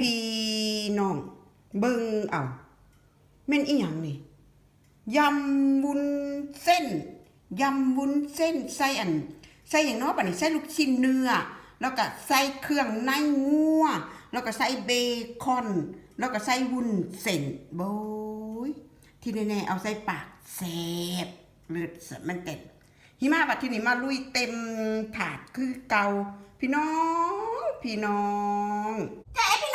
พี่น้อง เบิ่งเอาแม่นอีหยังนี่ยำวุ้นเส้นยำวุ้นเส้นใส่อันใส่อย่างน้อยป่ะนี่ใส่ลูกชิ้นเนื้อ แล้วก็ใส่เครื่องในงัว แล้วก็ใส่เบคอน แล้วก็ใส่วุ้นเส้นโบยที่แน่ๆเอาใส่ปากแซ่บเลือดสมันเต็มหิมะบัดที่นี่มาลุยเต็มถาดคือเกาพี่น้อง พี่น้องแจ๊พี่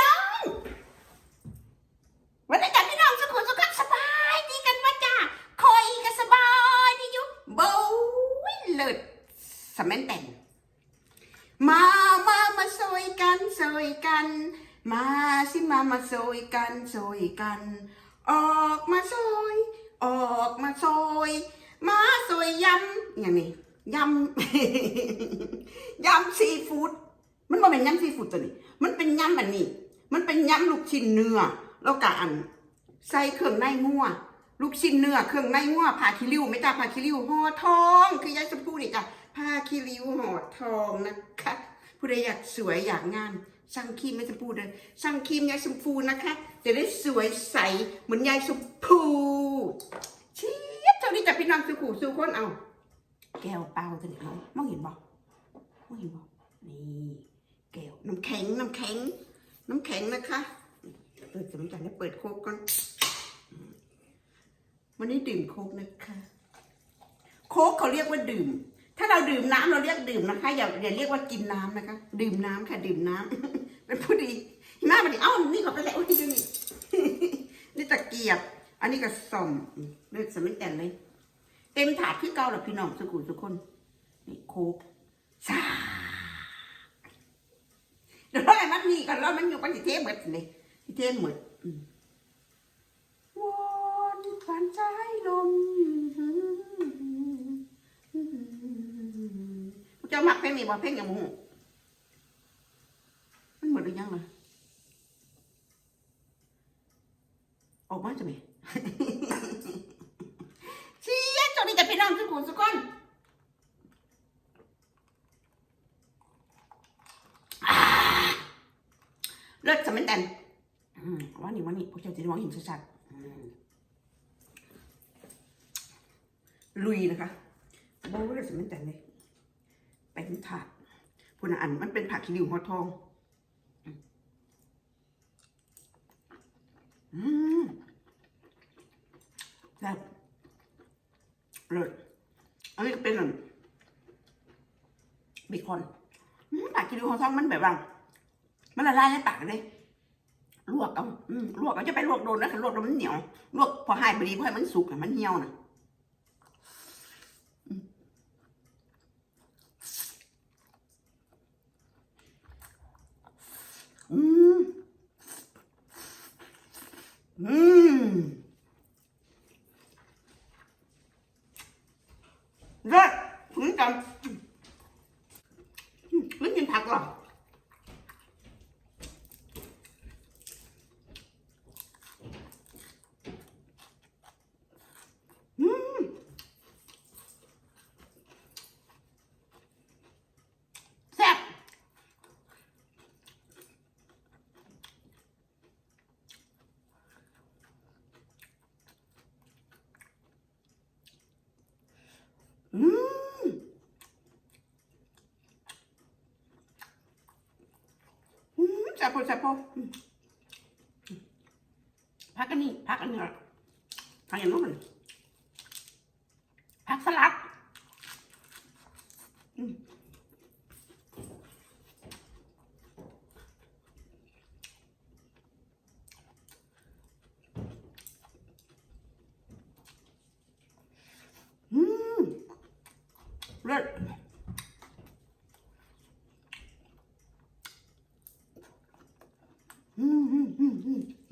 สแมนแต่นมามามาซอยกันซอยกัน มาสิมามาซอยกันซอยกัน ออกมาซอยออกมาซอยมาซอยยำอย่างนี้ยำยำซีฟู้ดมันบ่เป็นยำซีฟู้ดตัวนี้ มันเป็นยำอันนี้ มันเป็นยำลูกชิ้นเนื้อแล้วก็อันใส่เครื่องในงัว ลูกชิ้นเนื้อเครื่องในงัวผ่าคิริวไม่จ้าผ่าคิริวห่อทอง คือยายชมพูนี่จ้ะผ่าคิริวห่อทองนะคะผู้ใดอยากสวยอยากงามสั่งครีมยายชมพูเลยสั่งครีมยายชมพูนะคะ จะได้สวยใสเหมือนยายชมพูเชียบเท่านี้จะพี่น้องสุขูสู่คนเอา แก้วเปล่าตัวนี้เอามองเห็นบ่มองเห็นบ่นี่แก้วน้ำแข็งน้ำแข็ง น้ำแข็งนะคะเปิดสมจันได้เปิดโคกก่อน วันนี้ดื่มโคกนะคะ โคกเขาเรียกว่าดื่ม ถ้าเราดื่มน้ำเราเรียกดื่มนะคะอย่าอย่าเรียกว่ากินน้ำนะคะ ดื่มน้ำค่ะ ดื่มน้ำเป็นผู้ดีหน้ามันดิเอ้านี่เขาไปแล้วนี่ดูนี่นี่ตะเกียบ อันนี้ก็ส่อมเลือดสมิแต่นเลย เต็มถาดที่เก่าหรอพี่น้องสุขุมสุกคนนี่โคกซาเดี๋ยวเราไอ้มันนี่กันแล้วมันอยู่ปันสิเทหมดเลยสิเทหมดอืมว อนผ่านใจลมพวกเจ้ามักเพลงนี้บ่เพลงอย่างหมูมันหมดหรือยังล่ะออกมาจะไหมเชียร์จนนี่จะพี่น้องทุกคนทุกคนอ่าเลิศสมัยแตนวันนี้วันนี้พวกเจ้าจะมองเห็นชัดๆอืม ลุยนะคะโบ้เลิศสมัยแต่นเลยเป็นถาดพูนอันมันเป็นผักขี้ริ้วหัวทองอืมแซ่บเลยอันนี้ก็เป็นแบบเบคอนอืมปากกินดูขอทองมันแบบว่ามันละลายในปากเลยลวกเอาลวกเอาจะไปลวกโดนนะคันลวกโดนมันเหนียว ลวกพอให้บดีพอให้มันสุกมันเหี่ยวนะ อืมเลิศหรือจำหรือกินผักหรอ จับปจับปพักกันนี่พักกันนี้พักอย่างนู้นพักสลัด Mm.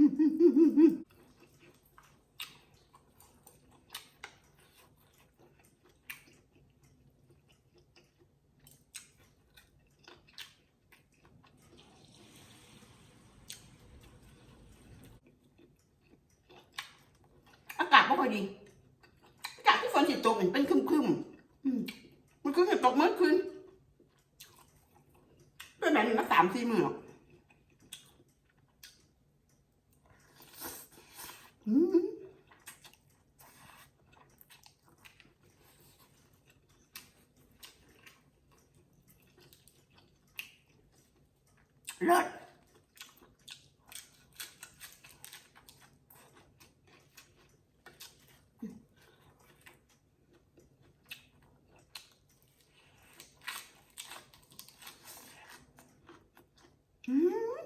เลิศอืม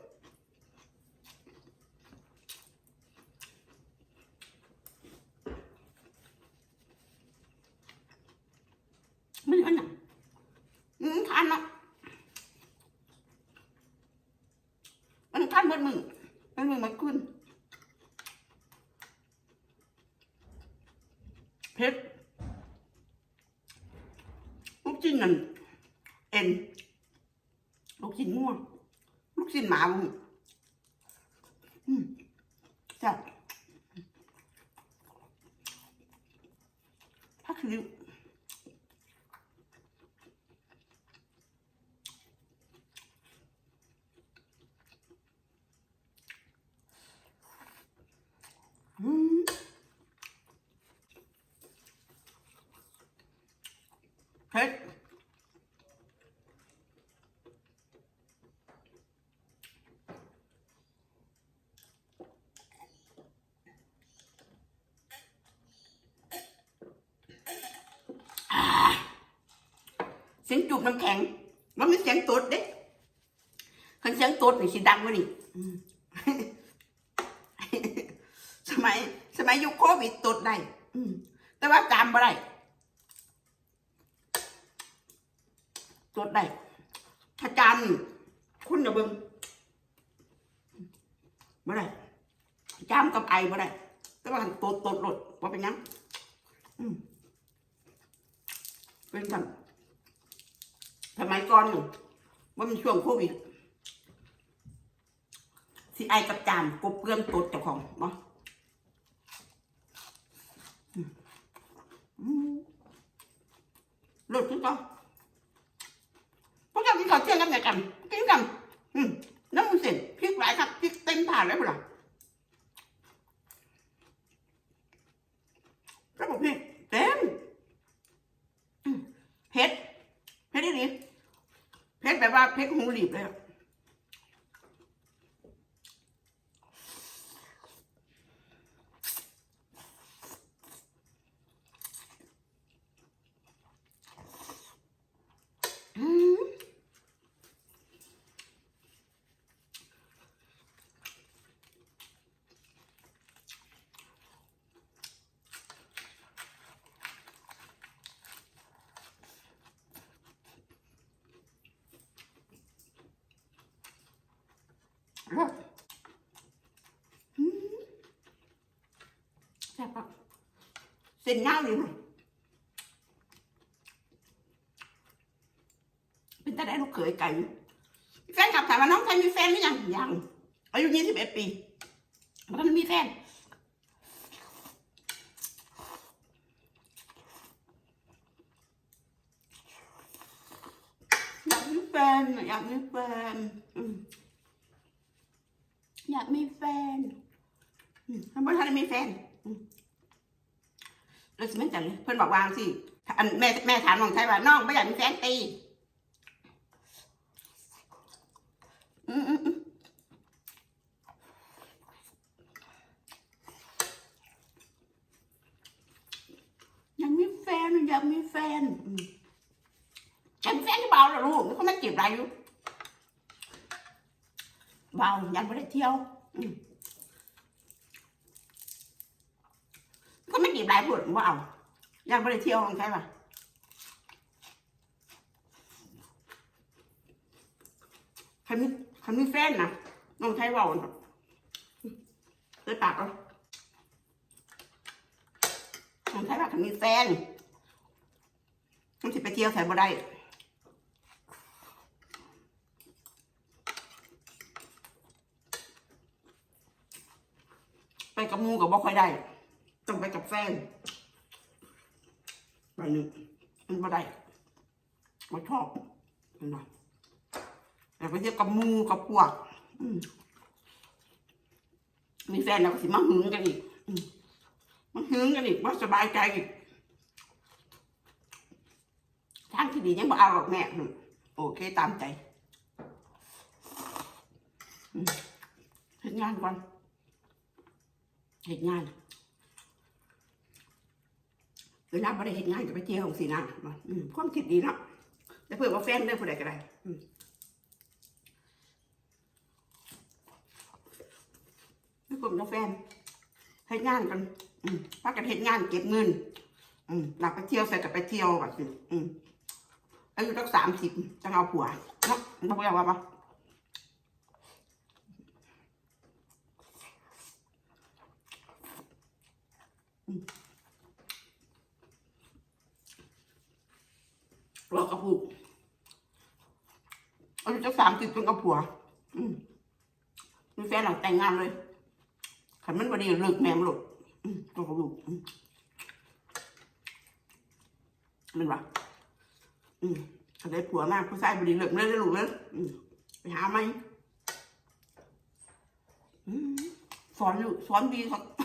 มันอันน่ะอืมทานเนาะมันทานเบิดมือมันมือมันขึ้นเผ็ดลูกชิ้นนั่นเอ็นลูกชิ้นงัว ลูกชิ้นหมาบุ้งอืมจับพักคือ อืมเผ็ดอ่า เสียงจูบน้ำแข็งมันไม่เสียงตดเด้คันเสียงตดนี่สิดังกว่านี่สมัย สมัยยุคโควิดตดได้อืแต่ว่าจำบ่ได้ตดได้ถ้าจำคุณอย่าเบิ่งบ่ได้จำกับไอบ่ได้แต่ว่าตดตดหลดว่าเป็นยังเป็นกัน สมัยก่อนหนูว่ามันช่วงโควิดสิไอกับจามกบเกลื่อนตดเจ้าของเนาะหลุดทุกตัวพวกเรากินข้าวเที่ยงกันไหนกัน กินกัน อืมน้ำมันเสร็จพริกหลายครับพริกเต็มถาดเลยเปล่าแล้วบอกพริกเต็มอืมเผ็ดเผ็ดนี่เผ็ดแบบว่าเผ็ดหูหลีบเลยอะ แซ่บปะเส้นย่าเลยค่ะเป็นต่ได้ลูกเขยไก่แฟนกลับถามว่าน้องไทยมีแฟนหรือยังยังอายุยี่สิบเอ็ดปีมันมีแฟนอยากมีแฟนอะอยากมีแฟน อืมอยากมีแฟนอืมทำไมท่านมีแฟนอืมแล้วสิแม่จังเลยเพื่อนบอกวางสิอันแม่แม่ถามน้องไทยว่าน้องไม่อยากมีแฟนตีอืมอืมอืมอยากมีแฟนอยากมีแฟนอืมฉันแฟนที่เบาแล้วลูกเขาไม่จีบอะไรอยู่ เบายังไม่ได้เที่ยวอืมเขาไม่จีบอะไรพูดว่าเอายังไม่ได้เที่ยวของใครป่ะใครมีใครมีแฟนนะน้องไทยเบาเนาะเลยปากเอาน้องไทยว่าเขามีแฟนมันสิไปเที่ยวใส่บ่ได้ กับหมูกับบ่ค่อยได้ ต้องไปกับแฟนไปหนึ่งมันบ่ได้บ่ชอบเห็นไหมแต่ไปเที่ยวกับมูกับพวกมีแฟนแล้วก็สิมาหึงกันอีกมมันหึงกันอีกว่าสบายใจอีกทางที่ดียังบ่เอาหรอกแม่โอเคตามใจเห็นงานก่อน เห็นงานเวลาบ่ได้เห็นงานก็ไปเที่ยวของสีนะความคิดดีนะแต่เพื่อว่าแฟนได้ผู้ใดก็ได้ไม่กลุ่มกับแฟนเห็นงานกันอืมพักกันเห็นงานเก็บเงินอืมหลักไปเที่ยวใส่กับไปเที่ยวแบบนี้อืมอายุตั้งสามสิบจะเอาผัวเนาะบอกอย่างว่าปะ อืมรอกระปุกอายุตั้งสามสิบเป็นกับผัว อืมมีแฟนหลังแต่งงานเลยขันมันวันนี้เลิกแมมหลดอืมตัวกระปุกอืมมันวะอืมก็ได้ผัวมากผู้ชายบดีเลิกเลยได้ลูกเลยไปหาไหมสอนอยู่สอนดีครับเน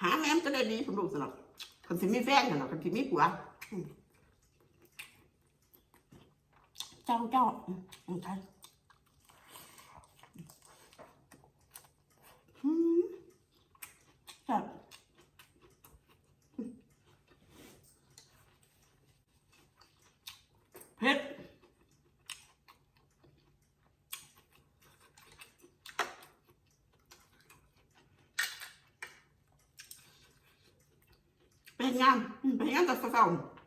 หาแม่มจะได้ดีผมรู้สำหรับคนที่มีแฟนกันเนาะคนที่มีผัวเจ้าเจ้าอืมอืมใช่แบบ เผ็ดเป็น งานอืมเป็นงานแต่เศร้าๆ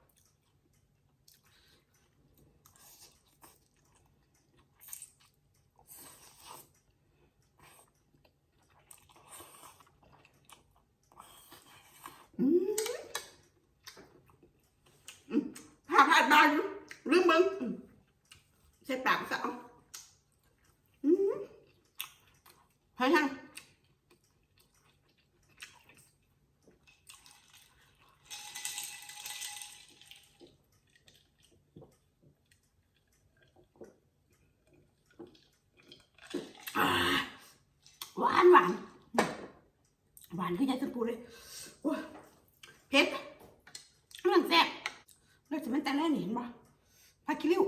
อืมอืมพาพาดบานอยู่ลืมมึงใส่ปากซะเอาอืมเฮ้ยฮังอ่าหวานหวาน หวานคือยายสมปูเลยโอ้ยเผ็ดเรื่องแซ่บเราจะมันแต่แรกนี่เห็นปะผักคิริว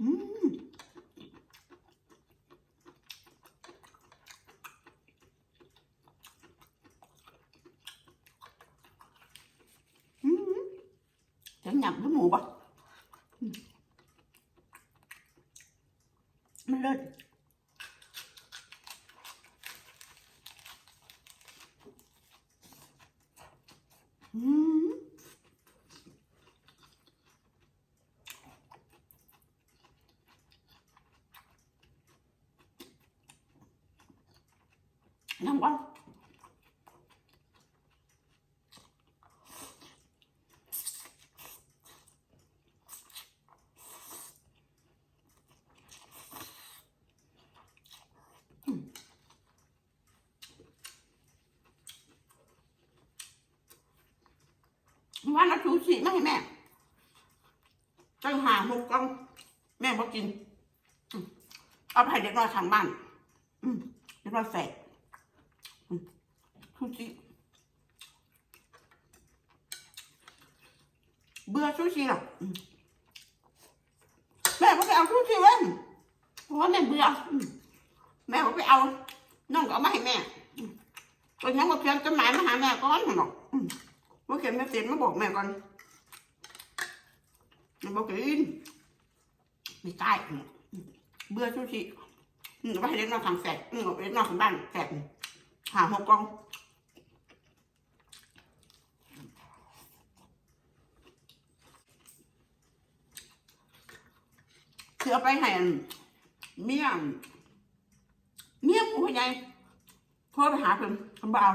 อืมอืมจะหยำด้วยหมูปะอืมมันเลิศอืม วะว่าเราชูชีมาให้แม่จังหาหกกล่อง แม่บอกกิน เอาไปเด็กน้อยทางบ้านเด็กน้อยแฝด ซูชิ เบื่อซูชิหรอกอืมแม่ก็ไปเอาซูชิเว้ยเพราะว่าแม่เบื่ออืมแม่ก็ไปเอาน้องก็เอามาให้แม่อืมก็ยังมาเขียนจดหมายมาหาแม่ก่อนหรอกอืมมาเขียนมาเสร็จมาบอกแม่ก่อนแม่บอกกินไม่ได้อืมเบื่อซูชิอืมเอาไปให้เด็กน้อยทางแฝดอืมเอาไปเด็กน้อยทางบ้านแฝดหาหกกล่อง คือเอาไปให้อันเมี่ยงเมี่ยงหมูพะไงพ่อไปหาเพิ่นเพิ่นบ่เอา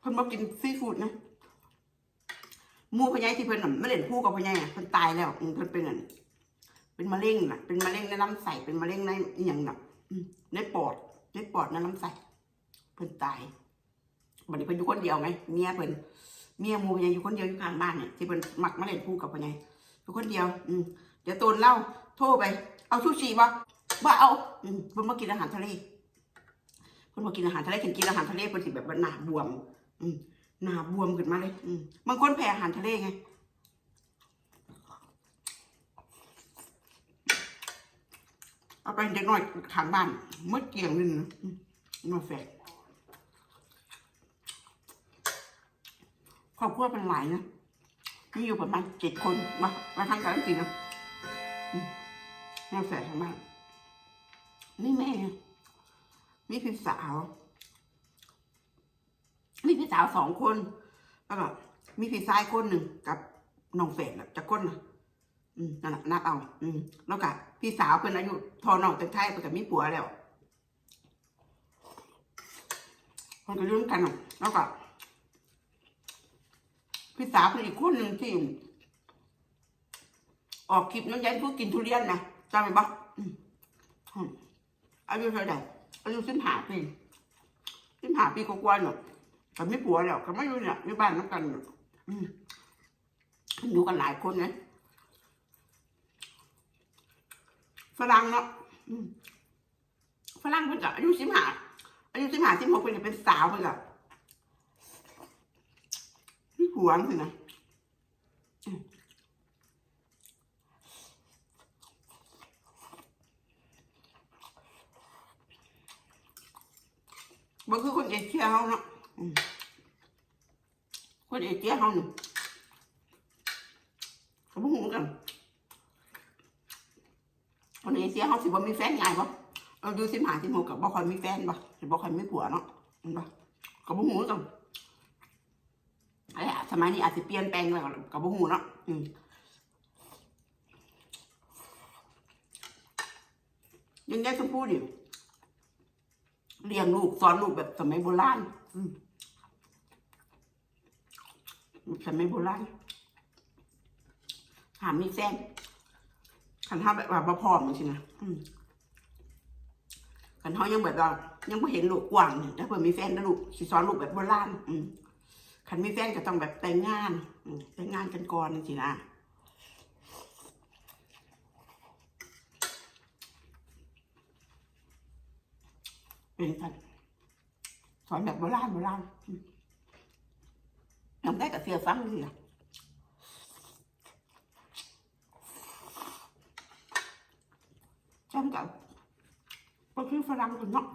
เพิ่นบ่กินซีฟู้ดนะหมูพะไงที่เพิ่นน่ะไม่เล่นคู่กับพะไงอะเพิ่นตายแล้วอืมเพิ่นเป็นอันเป็นมะเร็งน่ะ เป็นมะเร็งในลำไส้เป็นมะเร็งในอหย่างน่ะอืมในปอดในปอดในลำไส้เพิ่นตายบัดนี้เพิ่นอยู่คนเดียวไหมเมียเพิ่นเมียหมูพะไงอยู่คนเดียวอยู่ข้างบ้านเนี่ยที่เพิ่นมักมาเล่นคู่กับพะไงอยู่คนเดียว อืมเดี๋ยวตูนเล่า โทรไป เอาชูชีบ่บ่เอาอืมเพิ่นมากินอาหารทะเลคนมากินอาหารทะเลกินกินอาหารทะเลเป็นสิแบบว่าหนาบวม อืมหนาบวมขึ้นมาเลย อืมบางคนแพ้อาหารทะเลไงเอาไปเด็กน้อยทางบ้านมืดเกลี่ยงนึงนะมาแฝกครอบครัวเป็นหลายนะมีอยู่ประมาณเจ็ดคนมามาทางการกินนะ มาแฝกทางบ้านนี่แม่มีพี่สาวมีพี่สาวสองคน แล้วก็มีพี่ชายคนหนึ่งกับน้องแฝดน่ะจะก้นนะอืมนั่นแหละนับเอา อืมแล้วก็พี่สาวเป็นอายุทอน้องแต่ไทยไปกับมีผัวแล้วคนก็รุ่นกันแล้วก็พี่สาวเป็นอีกคนหนึ่งที่ ออกคลิปน้องยันพูดกินทุเรียนนะ จำไหมบ้างอายุเท่าไหร่อายุสิบห้าปีสิบห้าปีกว่าๆเนาะก็ไม่ผัวแล้วก็ไม่อยู่เนี่ยอยู่บ้านน้ำกันเนาะอยู่กันหลายคนนะฝรั่งเนาะฝรั่งเพิ่นก็อายุสิบห้าอายุสิบห้าสิบหกเพิ่นก็เป็นสาวเพิ่นก็มีผัวสินะ บ่คือคนเอเชียเฮาเนาะคนเอเชียเฮานี่ก็บ่ฮู้เหมือนกันคนเอเชียเฮาสิบ่มีแฟนง่ายบ่เราดูสิหาสิหกกับบ่ค่อยมีแฟนบ่สิบ่ค่อยมีผัวเนาะเห็นบ่ก็บ่ฮู้หมือนกันไอ้อะสมัยนี้อาจสิเปลี่ยนแปลงแล้วก็บ่ฮู้เนาะอืมยังได้ชมพู่ดิ เลี้ยงลูกสอนลูกแบบสมัยโบราณสมัยโบราณหามีแฟนขันท้าแบบว่าบ่พร้อมจริงนะอืมขันท้ายังแบบว่ายังไม่เห็นลูกกว้างนี่ถ้าเผื่อมีแฟนนะลูกสิสอนลูกแบบโบราณขันมีแฟนก็ต้องแบบแต่งงานแต่งงานกันก่อนจริงๆนะ เป็นกันสอนแบบโบราณโบราณอืมน้ำได้กับเสียฟังเลยอะจำกับก็คือฝรั่งคนเนาะ